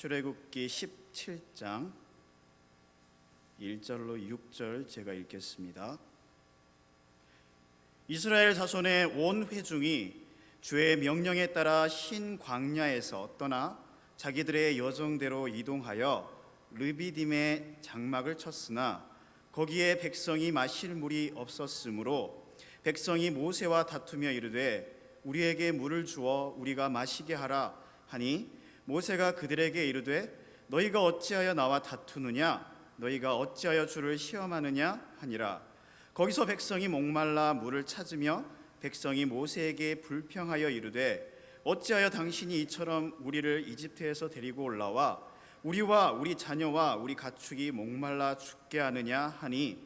출애굽기 17장 1절로 6절 제가 읽겠습니다. 이스라엘 자손의 온 회중이 주의 명령에 따라 신 광야에서 떠나 자기들의 여정대로 이동하여 르비딤의 장막을 쳤으나 거기에 백성이 마실 물이 없었으므로 백성이 모세와 다투며 이르되 우리에게 물을 주어 우리가 마시게 하라 하니 모세가 그들에게 이르되 너희가 어찌하여 나와 다투느냐? 너희가 어찌하여 주를 시험하느냐? 하니라. 거기서 백성이 목말라 물을 찾으며 백성이 모세에게 불평하여 이르되 어찌하여 당신이 이처럼 우리를 이집트에서 데리고 올라와? 우리와 우리 자녀와 우리 가축이 목말라 죽게 하느냐? 하니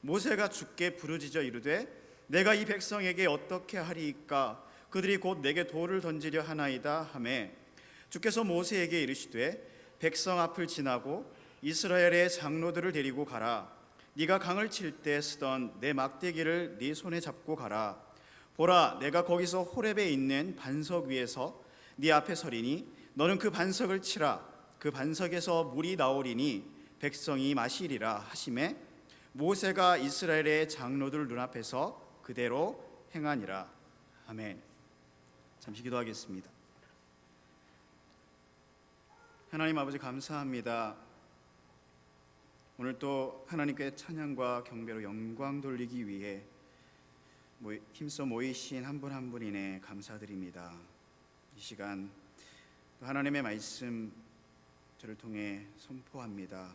모세가 죽게 부르짖어 이르되 내가 이 백성에게 어떻게 하리이까? 그들이 곧 내게 돌을 던지려 하나이다. 하매 주께서 모세에게 이르시되 백성 앞을 지나고 이스라엘의 장로들을 데리고 가라. 네가 강을 칠 때 쓰던 내 막대기를 네 손에 잡고 가라. 보라 내가 거기서 호렙에 있는 반석 위에서 네 앞에 서리니 너는 그 반석을 치라. 그 반석에서 물이 나오리니 백성이 마시리라 하심에 모세가 이스라엘의 장로들 눈앞에서 그대로 행하니라. 아멘. 잠시 기도하겠습니다 하나님 아버지 감사합니다 오늘 또 하나님께 찬양과 경배로 영광 돌리기 위해 모- 힘써 모이신 한 분 한 분이네 감사드립니다. 이 시간 또 하나님의 말씀 저를 통해 선포합니다.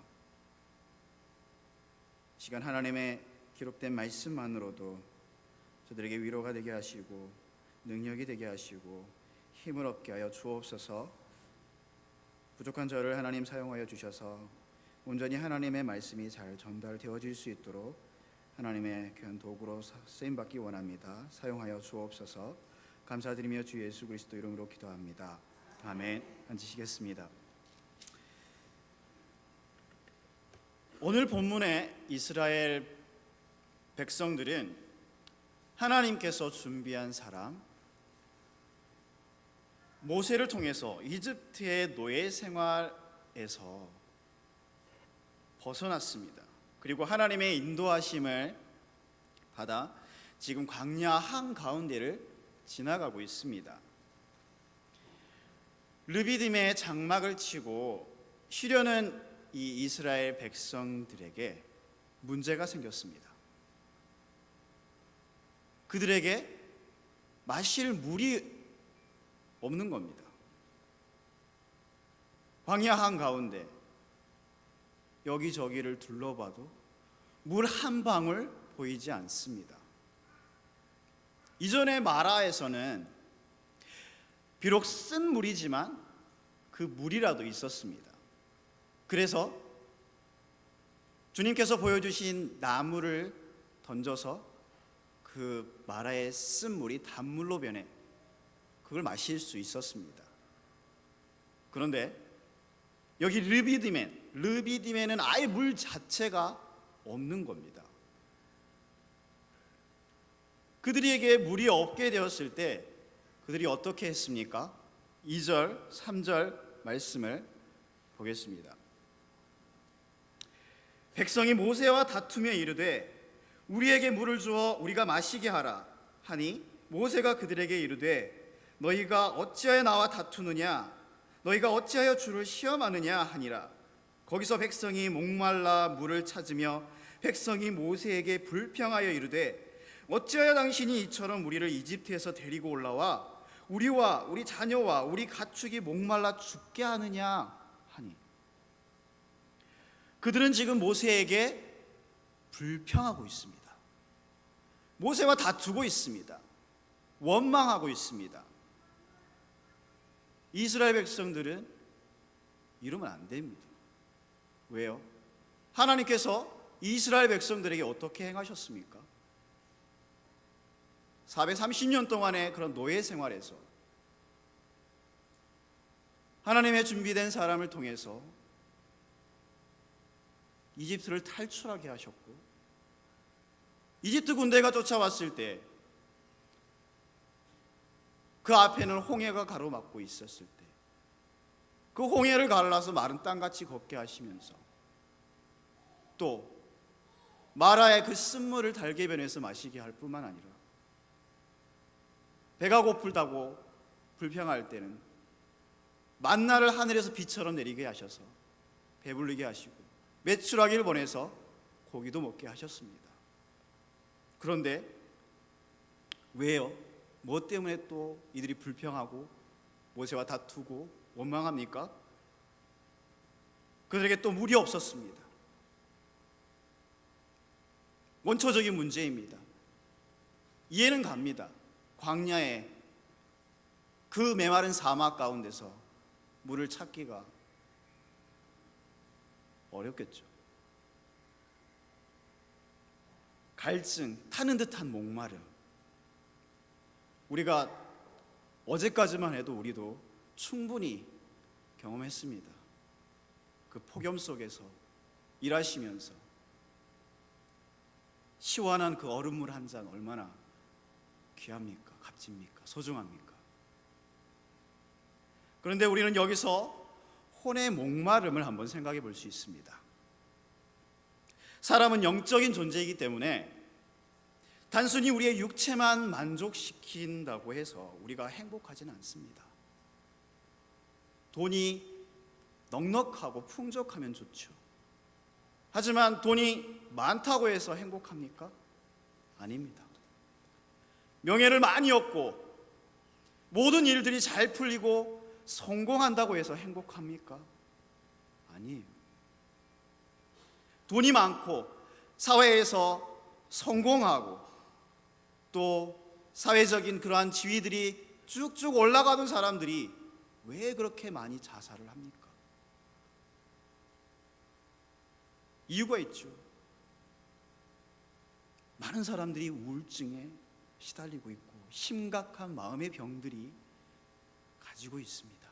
이 시간 하나님의 기록된 말씀만으로도 저들에게 위로가 되게 하시고 능력이 되게 하시고 힘을 얻게 하여 주옵소서. 부족한 저를 하나님 사용하여 주셔서 온전히 하나님의 말씀이 잘 전달되어질 수 있도록 하나님의 귀한 도구로 사- 쓰임 받기 원합니다. 사용하여 주옵소서. 감사드리며 주 예수 그리스도 이름으로 기도합니다. 아멘. 앉으시겠습니다. 오늘 본문의 이스라엘 백성들은 하나님께서 준비한 사람 모세를 통해서 이집트의 노예 생활에서 벗어났습니다. 그리고 하나님의 인도하심을 받아 지금 광야 한 가운데를 지나가고 있습니다. 르비딤의 장막을 치고 쉬려는 이 이스라엘 백성들에게 문제가 생겼습니다. 그들에게 마실 물이 없는 겁니다. 광야 한 가운데 여기저기를 둘러봐도 물 한 방울 보이지 않습니다. 이전의 마라에서는 비록 쓴 물이지만 그 물이라도 있었습니다. 그래서 주님께서 보여주신 나무를 던져서 그 마라의 쓴 물이 단물로 변해 그걸 마실 수 있었습니다. 그런데 여기 르비디멘, 르비디멘은 아예 물 자체가 없는 겁니다. 그들에게 물이 없게 되었을 때 그들이 어떻게 했습니까? 2절, 3절 말씀을 보겠습니다. 백성이 모세와 다투며 이르되 우리에게 물을 주어 우리가 마시게 하라 하니 모세가 그들에게 이르되 너희가 어찌하여 나와 다투느냐 너희가 어찌하여 주를 시험하느냐 하니라 거기서 백성이 목말라 물을 찾으며 백성이 모세에게 불평하여 이르되 어찌하여 당신이 이처럼 우리를 이집트에서 데리고 올라와 우리와 우리 자녀와 우리 가축이 목말라 죽게 하느냐 하니 그들은 지금 모세에게 불평하고 있습니다. 모세와 다투고 있습니다. 원망하고 있습니다. 이스라엘 백성들은 이러면 안 됩니다. 왜요? 하나님께서 이스라엘 백성들에게 어떻게 행하셨습니까? 430년 동안의 그런 노예 생활에서 하나님의 준비된 사람을 통해서 이집트를 탈출하게 하셨고 이집트 군대가 쫓아왔을 때 그 앞에는 홍해가 가로막고 있었을 때 그 홍해를 갈라서 마른 땅같이 걷게 하시면서 또 마라의 그 쓴물을 달게 변해서 마시게 할 뿐만 아니라 배가 고플다고 불평할 때는 만나를 하늘에서 비처럼 내리게 하셔서 배불리게 하시고 매출하기를 보내서 고기도 먹게 하셨습니다. 그런데 왜요? 뭐 때문에 또 이들이 불평하고 모세와 다투고 원망합니까? 그들에게 또 물이 없었습니다. 원초적인 문제입니다. 이해는 갑니다. 광야에 그 메마른 사막 가운데서 물을 찾기가 어렵겠죠. 갈증, 타는 듯한 목마름. 우리가 어제까지만 해도 우리도 충분히 경험했습니다. 그 폭염 속에서 일하시면서 시원한 그 얼음물 한 잔 얼마나 귀합니까? 값집니까? 소중합니까? 그런데 우리는 여기서 혼의 목마름을 한번 생각해 볼 수 있습니다. 사람은 영적인 존재이기 때문에 단순히 우리의 육체만 만족시킨다고 해서 우리가 행복하지는 않습니다. 돈이 넉넉하고 풍족하면 좋죠. 하지만 돈이 많다고 해서 행복합니까? 아닙니다. 명예를 많이 얻고 모든 일들이 잘 풀리고 성공한다고 해서 행복합니까? 아니에요. 돈이 많고 사회에서 성공하고 또 사회적인 그러한 지위들이 쭉쭉 올라가던 사람들이 왜 그렇게 많이 자살을 합니까? 이유가 있죠. 많은 사람들이 우울증에 시달리고 있고 심각한 마음의 병들이 가지고 있습니다.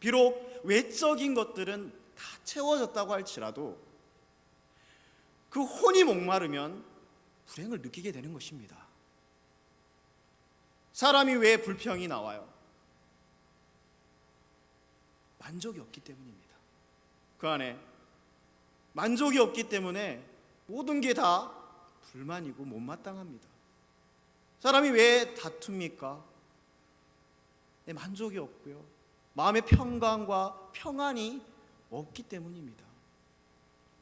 비록 외적인 것들은 다 채워졌다고 할지라도 그 혼이 목마르면 불행을 느끼게 되는 것입니다. 사람이 왜 불평이 나와요? 만족이 없기 때문입니다. 그 안에 만족이 없기 때문에 모든 게 다 불만이고 못마땅합니다. 사람이 왜 다툽니까? 내 만족이 없고요. 마음의 평강과 평안이 없기 때문입니다.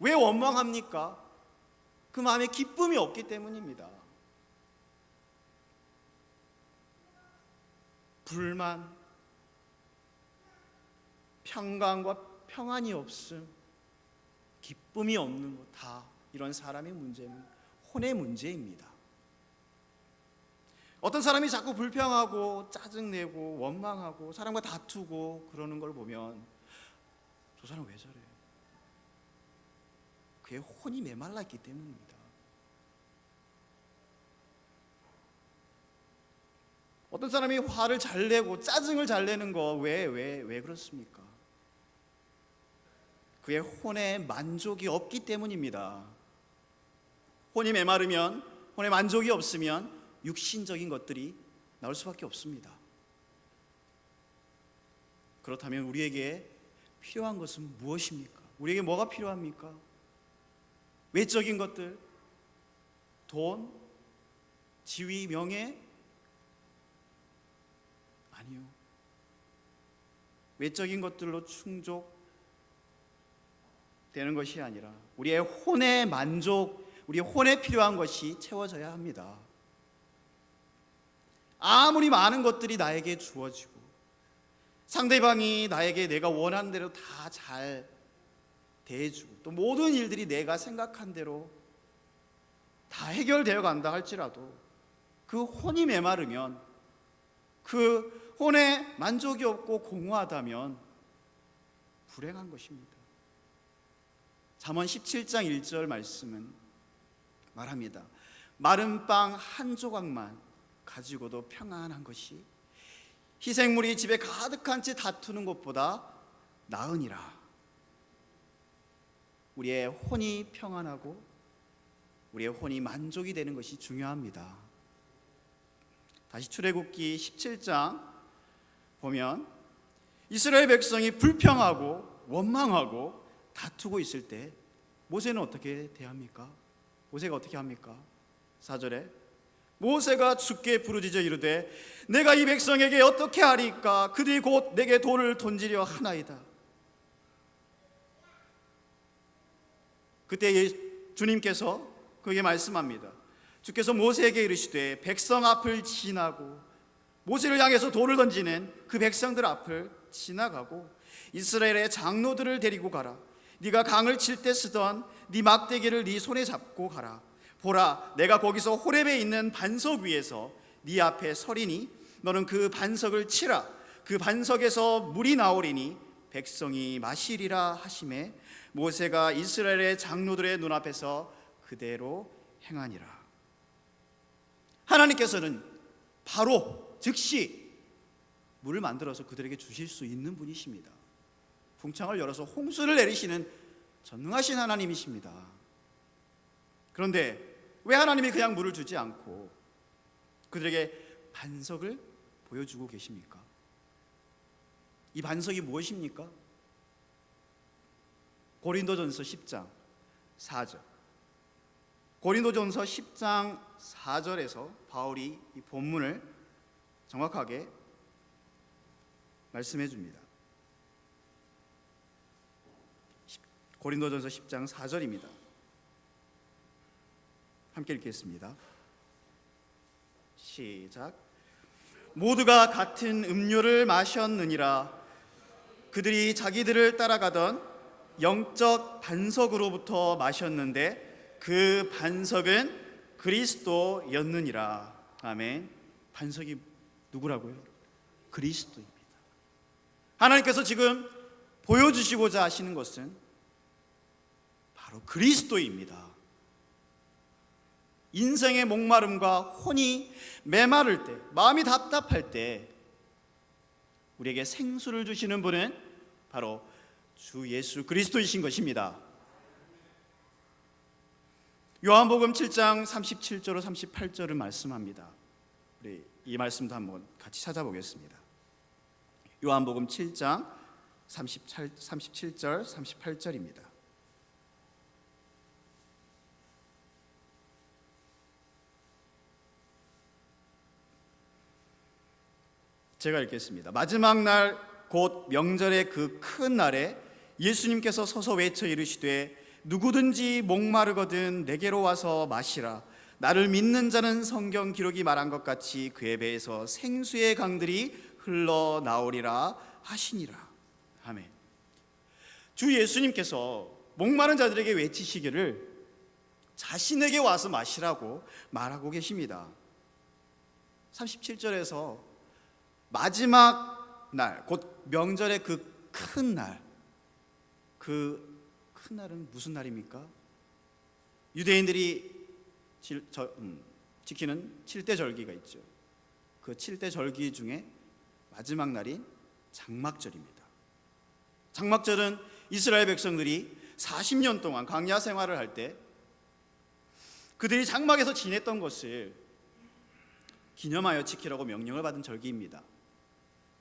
왜 원망합니까? 그 마음에 기쁨이 없기 때문입니다. 불만, 평강과 평안이 없음, 기쁨이 없는 것 다 이런 사람의 문제는 혼의 문제입니다. 어떤 사람이 자꾸 불평하고 짜증내고 원망하고 사람과 다투고 그러는 걸 보면 저 사람 왜 저래? 그의 혼이 메말라 있기 때문입니다. 어떤 사람이 화를 잘 내고 짜증을 잘 내는 거 왜 왜 왜 그렇습니까? 그의 혼에 만족이 없기 때문입니다. 혼이 메마르면 혼에 만족이 없으면 육신적인 것들이 나올 수밖에 없습니다. 그렇다면 우리에게 필요한 것은 무엇입니까? 우리에게 뭐가 필요합니까? 외적인 것들, 돈, 지위, 명예? 아니요. 외적인 것들로 충족되는 것이 아니라 우리의 혼의 만족, 우리의 혼에 필요한 것이 채워져야 합니다. 아무리 많은 것들이 나에게 주어지고 상대방이 나에게 내가 원하는 대로 다 잘 대해주고 또 모든 일들이 내가 생각한 대로 다 해결되어 간다 할지라도 그 혼이 메마르면 그 혼에 만족이 없고 공허하다면 불행한 것입니다. 잠언 17장 1절 말씀은 말합니다. 마른 빵 한 조각만 가지고도 평안한 것이 희생물이 집에 가득한 채 다투는 것보다 나으니라. 우리의 혼이 평안하고 우리의 혼이 만족이 되는 것이 중요합니다. 다시 출애굽기 17장 보면 이스라엘 백성이 불평하고 원망하고 다투고 있을 때 모세는 어떻게 대합니까? 모세가 어떻게 합니까? 4절에 모세가 죽게 부르짖어 이르되 내가 이 백성에게 어떻게 하리까 그들이 곧 내게 돌을 던지려 하나이다. 그때 예- 주님께서 그에게 말씀합니다. 주께서 모세에게 이르시되 백성 앞을 지나고 모세를 향해서 돌을 던지는 그 백성들 앞을 지나가고 이스라엘의 장로들을 데리고 가라. 네가 강을 칠 때 쓰던 네 막대기를 네 손에 잡고 가라. 보라, 내가 거기서 호렙에 있는 반석 위에서 네 앞에 서리니 너는 그 반석을 치라. 그 반석에서 물이 나오리니 백성이 마시리라 하심에 모세가 이스라엘의 장로들의 눈앞에서 그대로 행하니라. 하나님께서는 바로 즉시 물을 만들어서 그들에게 주실 수 있는 분이십니다. 풍창을 열어서 홍수를 내리시는 전능하신 하나님이십니다. 그런데 왜 하나님이 그냥 물을 주지 않고 그들에게 반석을 보여주고 계십니까? 이 반석이 무엇입니까? 고린도전서 10장 4절. 고린도전서 10장 4절에서 바울이 이 본문을 정확하게 말씀해 줍니다. 고린도전서 10장 4절입니다. 함께 읽겠습니다. 시작. 모두가 같은 음료를 마셨느니라. 그들이 자기들을 따라가던 영적 반석으로부터 마셨는데 그 반석은 그리스도였느니라. 아멘. 반석이 누구라고요? 그리스도입니다. 하나님께서 지금 보여주시고자 하시는 것은 바로 그리스도입니다. 인생의 목마름과 혼이 메마를 때, 마음이 답답할 때, 우리에게 생수를 주시는 분은 바로 주 예수 그리스도이신 것입니다. 요한복음 7장 37절로 38절을 말씀합니다. 우리 이 말씀도 한번 같이 찾아보겠습니다. 요한복음 7장 37, 37절 38절입니다. 제가 읽겠습니다. 마지막 날 곧 명절의 그 큰 날에 예수님께서 서서 외쳐 이르시되 누구든지 목마르거든 내게로 와서 마시라. 나를 믿는 자는 성경 기록이 말한 것 같이 그의 배에서 생수의 강들이 흘러 나오리라 하시니라. 아멘. 주 예수님께서 목마른 자들에게 외치시기를 자신에게 와서 마시라고 말하고 계십니다. 37절에서 마지막 날, 곧 명절의 그 큰 날, 그 큰 날은 무슨 날입니까? 유대인들이 질, 저, 음, 지키는 7대 절기가 있죠. 그 7대 절기 중에 마지막 날인 장막절입니다. 장막절은 이스라엘 백성들이 40년 동안 광야 생활을 할 때 그들이 장막에서 지냈던 것을 기념하여 지키라고 명령을 받은 절기입니다.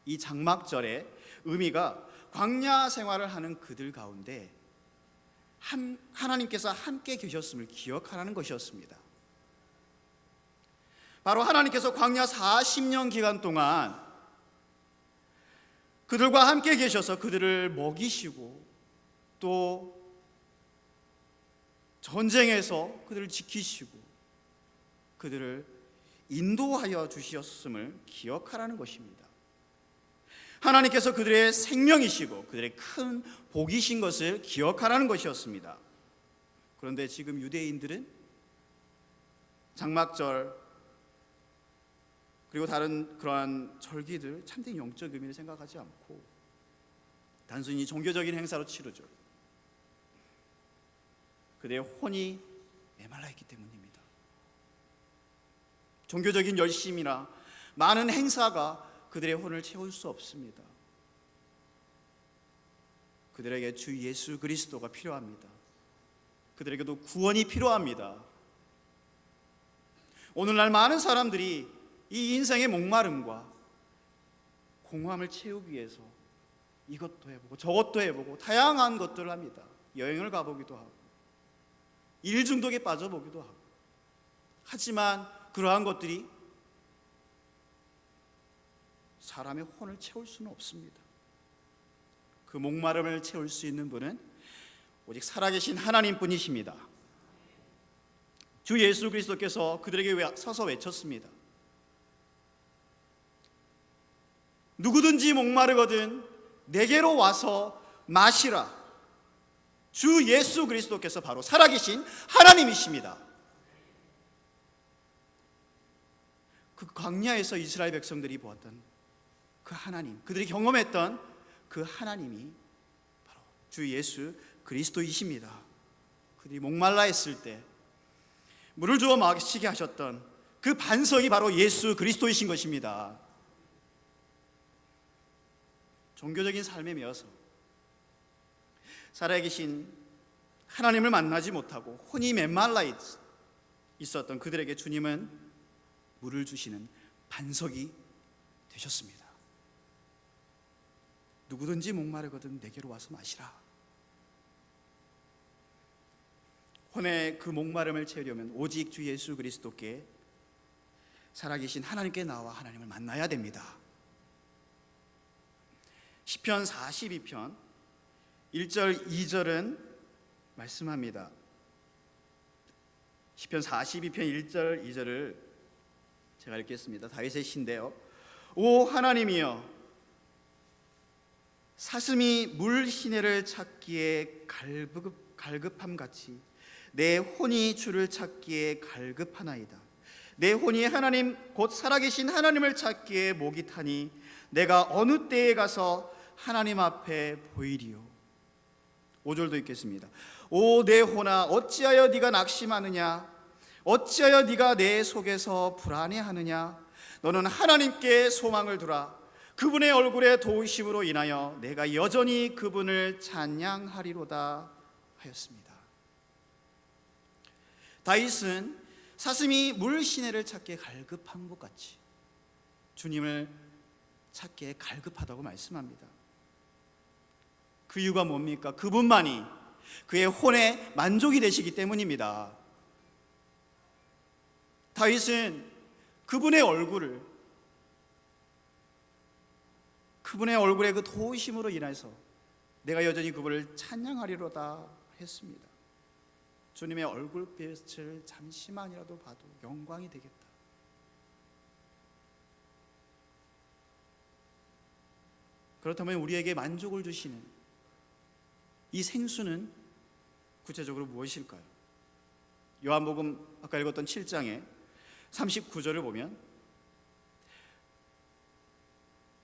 이 장막절의 의미가 광야 생활을 하는 그들 가운데 한, 하나님께서 함께 계셨음을 기억하라는 것이었습니다. 바로 하나님께서 광야 40년 기간 동안 그들과 함께 계셔서 그들을 먹이시고 또 전쟁에서 그들을 지키시고 그들을 인도하여 주셨음을 기억하라는 것입니다. 하나님께서 그들의 생명이시고 그들의 큰 복이신 것을 기억하라는 것이었습니다. 그런데 지금 유대인들은 장막절 그리고 다른 그러한 절기들 참된 영적 의미를 생각하지 않고 단순히 종교적인 행사로 치르죠. 그들의 혼이 메말라 있기 때문입니다. 종교적인 열심이나 많은 행사가 그들의 혼을 채울 수 없습니다. 그들에게 주 예수 그리스도가 필요합니다. 그들에게도 구원이 필요합니다. 오늘날 많은 사람들이 이 인생의 목마름과 공허함을 채우기 위해서 이것도 해보고 저것도 해보고 다양한 것들을 합니다. 여행을 가보기도 하고 일 중독에 빠져보기도 하고 하지만 그러한 것들이 사람의 혼을 채울 수는 없습니다. 그 목마름을 채울 수 있는 분은 오직 살아계신 하나님 뿐이십니다. 주 예수 그리스도께서 그들에게 외- 서서 외쳤습니다. 누구든지 목마르거든 내게로 와서 마시라. 주 예수 그리스도께서 바로 살아계신 하나님이십니다. 그 광야에서 이스라엘 백성들이 보았던 그 하나님, 그들이 경험했던 그 하나님이 바로 주 예수 그리스도이십니다. 그들이 목말라 했을 때 물을 주어 마시게 하셨던 그 반석이 바로 예수 그리스도이신 것입니다. 종교적인 삶에 매여서 살아계신 하나님을 만나지 못하고 혼이 메말라 있- 있었던 그들에게 주님은 물을 주시는 반석이 되셨습니다. 누구든지 목마르거든 내게로 와서 마시라. 혼의 그 목마름을 채우려면 오직 주 예수 그리스도께 살아계신 하나님께 나와 하나님을 만나야 됩니다. 시편 42편 1절 2절은 말씀합니다. 시편 42편 1절 2절을 제가 읽겠습니다. 다윗의 시인데요. 오 하나님이여 사슴이 물 시내를 찾기에 갈급, 갈급함 같이 내 혼이 주를 찾기에 갈급하나이다. 내 혼이 하나님 곧 살아계신 하나님을 찾기에 목이 타니 내가 어느 때에 가서 하나님 앞에 보이리요. 5절도 읽겠습니다. 오 내 혼아 어찌하여 네가 낙심하느냐 어찌하여 네가 내 속에서 불안해하느냐 너는 하나님께 소망을 두라 그분의 얼굴에 도우심으로 인하여 내가 여전히 그분을 찬양하리로다 하였습니다. 다윗은 사슴이 물 시내를 찾기에 갈급한 것 같이 주님을 찾기에 갈급하다고 말씀합니다. 그 이유가 뭡니까? 그분만이 그의 혼에 만족이 되시기 때문입니다. 다윗은 그분의 얼굴을 그분의 얼굴의 그 도우심으로 인해서 내가 여전히 그분을 찬양하리로다 했습니다. 주님의 얼굴빛을 잠시만이라도 봐도 영광이 되겠다. 그렇다면 우리에게 만족을 주시는 이 생수는 구체적으로 무엇일까요? 요한복음 아까 읽었던 7장에 39절을 보면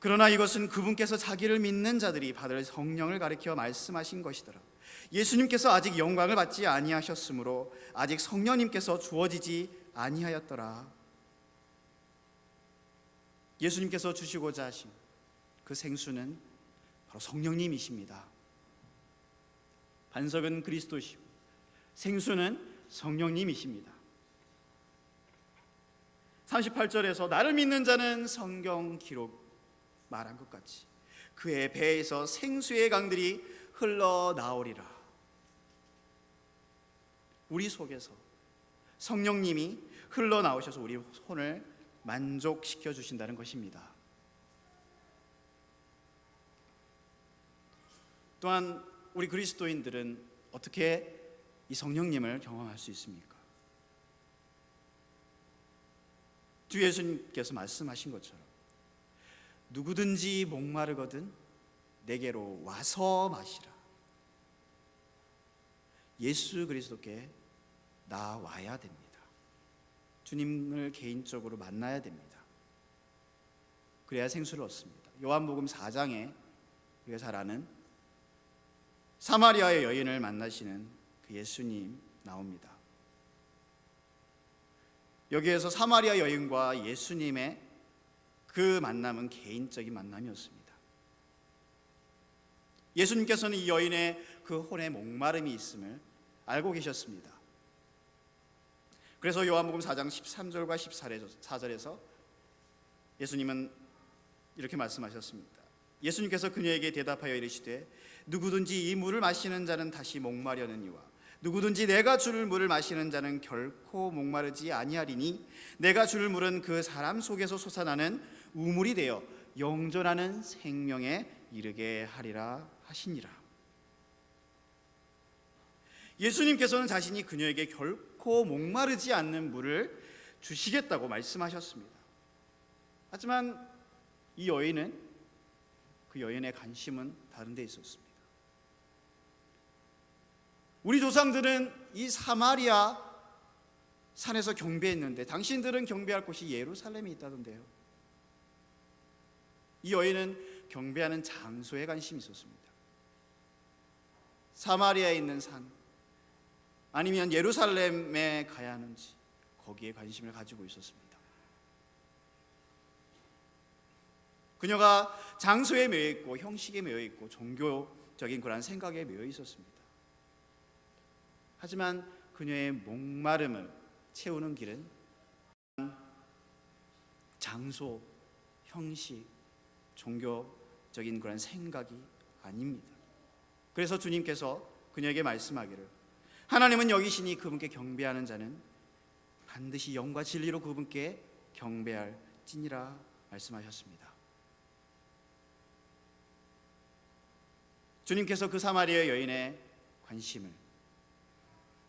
그러나 이것은 그분께서 자기를 믿는 자들이 받을 성령을 가리켜 말씀하신 것이더라. 예수님께서 아직 영광을 받지 아니하셨으므로 아직 성령님께서 주어지지 아니하였더라. 예수님께서 주시고자 하신 그 생수는 바로 성령님이십니다. 반석은 그리스도시고 생수는 성령님이십니다. 38절에서 나를 믿는 자는 성경 기록 말한 것 같이 그의 배에서 생수의 강들이 흘러 나오리라. 우리 속에서 성령님이 흘러 나오셔서 우리 손을 만족시켜 주신다는 것입니다. 또한 우리 그리스도인들은 어떻게 이 성령님을 경험할 수 있습니까? 주 예수님께서 말씀하신 것처럼 누구든지 목마르거든 내게로 와서 마시라. 예수 그리스도께 나와야 됩니다. 주님을 개인적으로 만나야 됩니다. 그래야 생수를 얻습니다. 요한복음 4장에 우리가 잘 아는 사마리아의 여인을 만나시는 그 예수님 나옵니다. 여기에서 사마리아 여인과 예수님의 그 만남은 개인적인 만남이었습니다. 예수님께서는 이 여인의 그 혼에 목마름이 있음을 알고 계셨습니다. 그래서 요한복음 4장 13절과 14절에서 예수님은 이렇게 말씀하셨습니다. 예수님께서 그녀에게 대답하여 이르시되 누구든지 이 물을 마시는 자는 다시 목마려느니와 누구든지 내가 줄 물을 마시는 자는 결코 목마르지 아니하리니 내가 줄 물은 그 사람 속에서 솟아나는 우물이 되어 영존하는 생명에 이르게 하리라 하시니라. 예수님께서는 자신이 그녀에게 결코 목마르지 않는 물을 주시겠다고 말씀하셨습니다. 하지만 이 여인은 그 여인의 관심은 다른 데 있었습니다. 우리 조상들은 이 사마리아 산에서 경배했는데 당신들은 경배할 곳이 예루살렘에 있다던데요. 이 여인은 경배하는 장소에 관심이 있었습니다. 사마리아에 있는 산 아니면 예루살렘에 가야 하는지 거기에 관심을 가지고 있었습니다. 그녀가 장소에 매여 있고 형식에 매여 있고 종교적인 그런 생각에 매여 있었습니다. 하지만 그녀의 목마름을 채우는 길은 장소, 형식, 종교적인 그런 생각이 아닙니다. 그래서 주님께서 그녀에게 말씀하기를 하나님은 여기시니 그분께 경배하는 자는 반드시 영과 진리로 그분께 경배할 찐이라 말씀하셨습니다. 주님께서 그 사마리아 여인의 관심을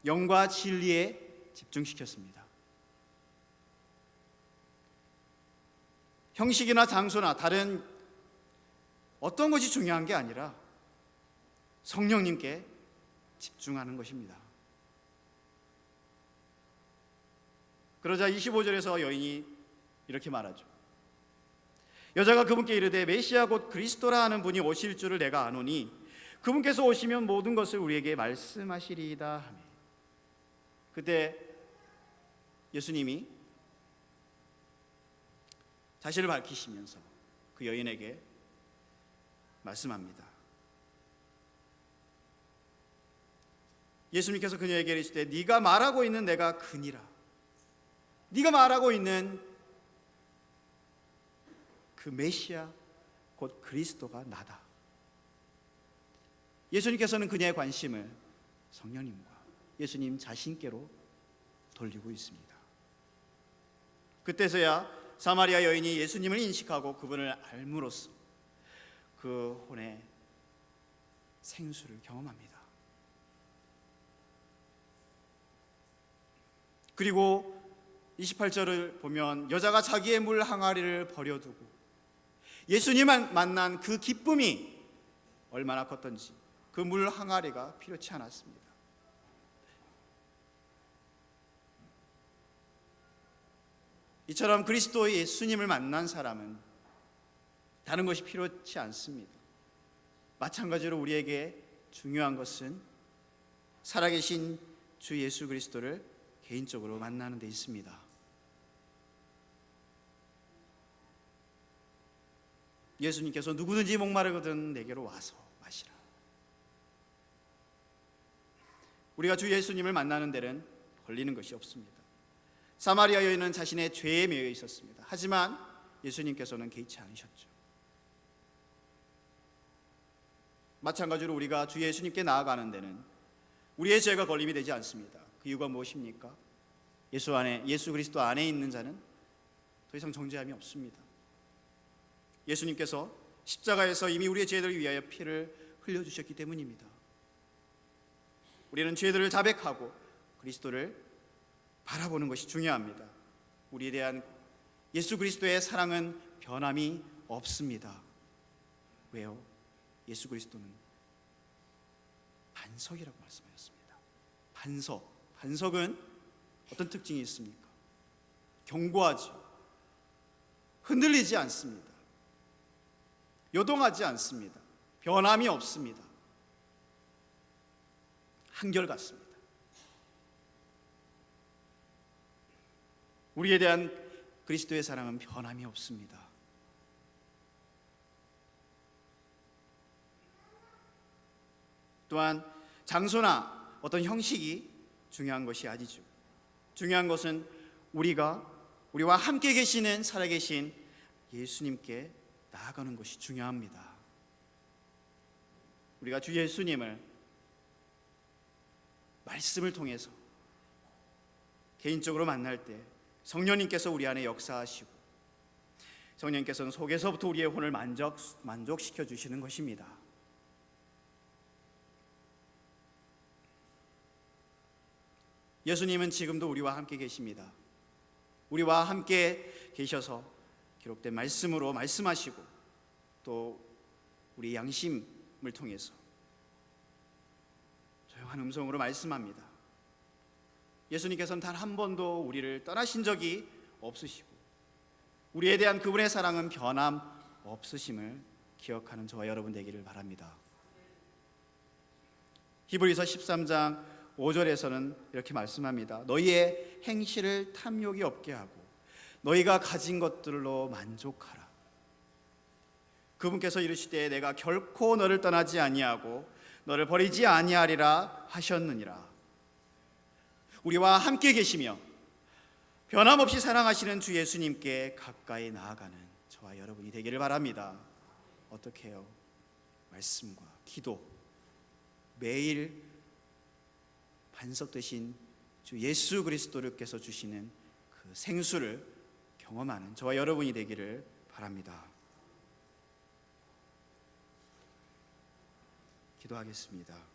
영과 진리에 집중시켰습니다. 형식이나 장소나 다른 어떤 것이 중요한 게 아니라 성령님께 집중하는 것입니다. 그러자 25절에서 여인이 이렇게 말하죠. 여자가 그분께 이르되 메시아 곧 그리스도라 하는 분이 오실 줄을 내가 아노니 그분께서 오시면 모든 것을 우리에게 말씀하시리이다 하며 그때 예수님이 자신을 밝히시면서 그 여인에게 말씀합니다. 예수님께서 그녀에게 이르시되 네가 말하고 있는 내가 그니라. 네가 말하고 있는 그 메시아 곧 그리스도가 나다. 예수님께서는 그녀의 관심을 성령님과 예수님 자신께로 돌리고 있습니다. 그때서야 사마리아 여인이 예수님을 인식하고 그분을 알므로써 그 혼의 생수를 경험합니다. 그리고 28절을 보면 여자가 자기의 물 항아리를 버려두고 예수님을 만난 그 기쁨이 얼마나 컸던지 그 물 항아리가 필요치 않았습니다. 이처럼 그리스도의 예수님을 만난 사람은 다른 것이 필요치 않습니다. 마찬가지로 우리에게 중요한 것은 살아계신 주 예수 그리스도를 개인적으로 만나는 데 있습니다. 예수님께서 누구든지 목마르거든 내게로 와서 마시라. 우리가 주 예수님을 만나는 데는 걸리는 것이 없습니다. 사마리아 여인은 자신의 죄에 매여 있었습니다. 하지만 예수님께서는 개의치 않으셨죠. 마찬가지로 우리가 주 예수님께 나아가는 데는 우리의 죄가 걸림이 되지 않습니다. 그 이유가 무엇입니까? 예수 안에 예수 그리스도 안에 있는 자는 더 이상 정죄함이 없습니다. 예수님께서 십자가에서 이미 우리의 죄들을 위하여 피를 흘려 주셨기 때문입니다. 우리는 죄들을 자백하고 그리스도를 바라보는 것이 중요합니다. 우리에 대한 예수 그리스도의 사랑은 변함이 없습니다. 왜요? 예수 그리스도는 반석이라고 말씀하셨습니다. 반석. 반석은 어떤 특징이 있습니까? 견고하죠. 흔들리지 않습니다. 요동하지 않습니다. 변함이 없습니다. 한결같습니다. 우리에 대한 그리스도의 사랑은 변함이 없습니다. 또한 장소나 어떤 형식이 중요한 것이 아니죠. 중요한 것은 우리가 우리와 함께 계시는 살아계신 예수님께 나아가는 것이 중요합니다. 우리가 주 예수님을 말씀을 통해서 개인적으로 만날 때 성령님께서 우리 안에 역사하시고 성령님께서는 속에서부터 우리의 혼을 만족 만족시켜 주시는 것입니다. 예수님은 지금도 우리와 함께 계십니다. 우리와 함께 계셔서 기록된 말씀으로 말씀하시고 또 우리 양심을 통해서 조용한 음성으로 말씀합니다. 예수님께서는 단 한 번도 우리를 떠나신 적이 없으시고 우리에 대한 그분의 사랑은 변함 없으심을 기억하는 저와 여러분 되기를 바랍니다. 히브리서 13장 5절에서는 이렇게 말씀합니다. 너희의 행실을 탐욕이 없게 하고 너희가 가진 것들로 만족하라. 그분께서 이르시되 내가 결코 너를 떠나지 아니하고 너를 버리지 아니하리라 하셨느니라. 우리와 함께 계시며 변함없이 사랑하시는 주 예수님께 가까이 나아가는 저와 여러분이 되기를 바랍니다. 어떻게 해요? 말씀과 기도 매일 반석 되신 주 예수 그리스도께서 주시는 그 생수를 경험하는 저와 여러분이 되기를 바랍니다. 기도하겠습니다.